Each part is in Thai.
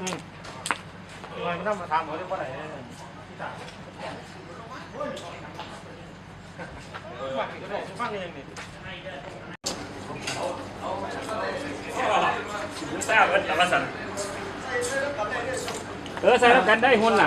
มันทำมาทำหมดได้เพราะไหนที่ต่างฟังก็ได้ฟังเองนี่ทราบแต่ว่าสันเออใส่แล้วกันได้หุ่นหลั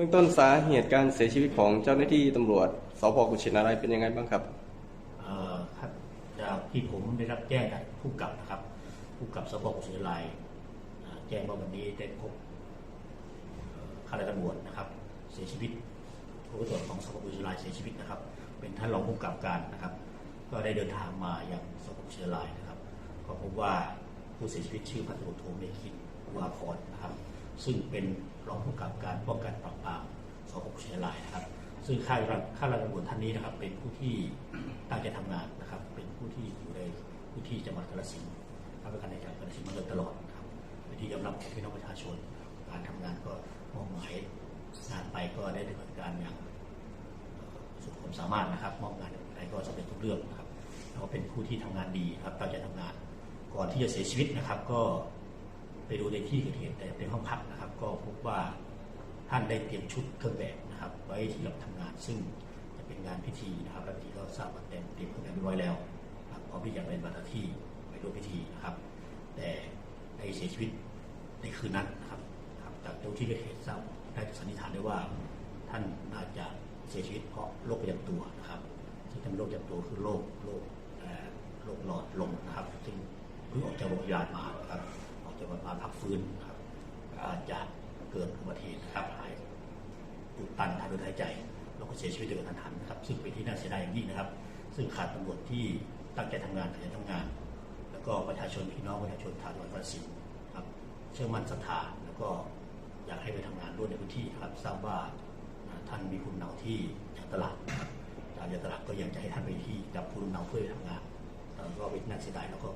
บื้องต้นสาเหตุการเสียชีวิตของเจ้าหน้าที่ตำรวจสพกุชินารายเป็นยังไงบ้างครับเอ่อครับจากที่ผมได้รับแจ้งจากผู้กับนะครับ ผู้กับสพกุชินารายแจ้งว่าวันนี้ได้พบข้าราชการตำรวจนะครับ เสียชีวิตผู้ตรวจของสพกุชินารายเสียชีวิตนะครับ เป็นท่านรองผู้กับการนะครับ ก็ได้เดินทางมาอยังสพกุชินารายนะครับก็พบว่าผู้เสียชีวิตชื่อพันตำรวจโทเมคินวาพรนะครับ ซึ่งเป็นรองผู้กำกับการป้องกันปราบปรามสพกุชินารายนะครับ ซึ่งข้าราชการข้าราชการตำรวจท่านนี้นะครับ เป็นผู้ที่ตั้งใจทำงานนะครับ เป็นผู้ที่อยู่ในพื้นที่จังหวัดกาฬสินธุ์รับประกันในจังหวัดกาฬสินธุ์มาโดยตลอดครับเป็นที่ยอมรับของพี่น้องประชาชน การทำงานก็มอบหมายงานไปก็ได้ดำเนินการอย่างสุดความสามารถนะครับมอบงานอะไรก็สำเร็จทุกเรื่องนะครับแล้วก็เป็นผู้ที่ทำงานดีครับตั้งใจทำงาน ก่อนที่จะเสียชีวิตนะครับ ก็ ไปดูในที่เกิดเหตุในห้องพักนะครับ ก็พบว่าท่านได้เตรียมชุดเครื่องแบบนะครับ ไว้ที่รับทำงาน ซึ่งจะเป็นงานพิธีนะครับและพิธีก็ทราบว่าเตรียมเตรียมเครื่องแบบเรียบร้อยแล้วพร้อมที่จะเป็นบัตรที่ไปร่วมพิธีนะครับ แต่ได้เสียชีวิตในคืนนั้นนะครับจากตรงที่เกิดเหตุทราบได้สันนิษฐานได้ว่า ท่านอาจจะเสียชีวิตเพราะโรคประจำตัวนะครับซึ่งเป็นโรคประจำตัวคือโรคโรคโรคหลอดลมนะครับซึ่งเพิ่งออกจากโรงพยาบาลมาครับ ออกจาพักฟื้นครับ อาจจะเกิดอุบัติเหตุนะครับหายอุดตันทางเดินหายใจ แล้วก็เสียชีวิตโดยกระทันหันนะครับ ซึ่งเป็นที่น่าเสียดายอย่างยิ่งนะครับ ซึ่งขาดตำรวจที่ตั้งใจทำงานขยันทำงาน แล้วก็ประชาชนพี่น้องประชาชนชาวจังหวัดกาฬสินธุ์ครับ เชื่อมั่นศรัทธาแล้วก็อยากให้ไปทำงานร่วมในพื้นที่ครับทราบว่าท่านมีภูมิลำเนาที่ยาตลาดจากยาตลาดก็ยังจะให้ท่านไปที่จับภูมิลำเนาเพื่อทำงานแต่ก็เป็นน่าเสียดายแล้วก็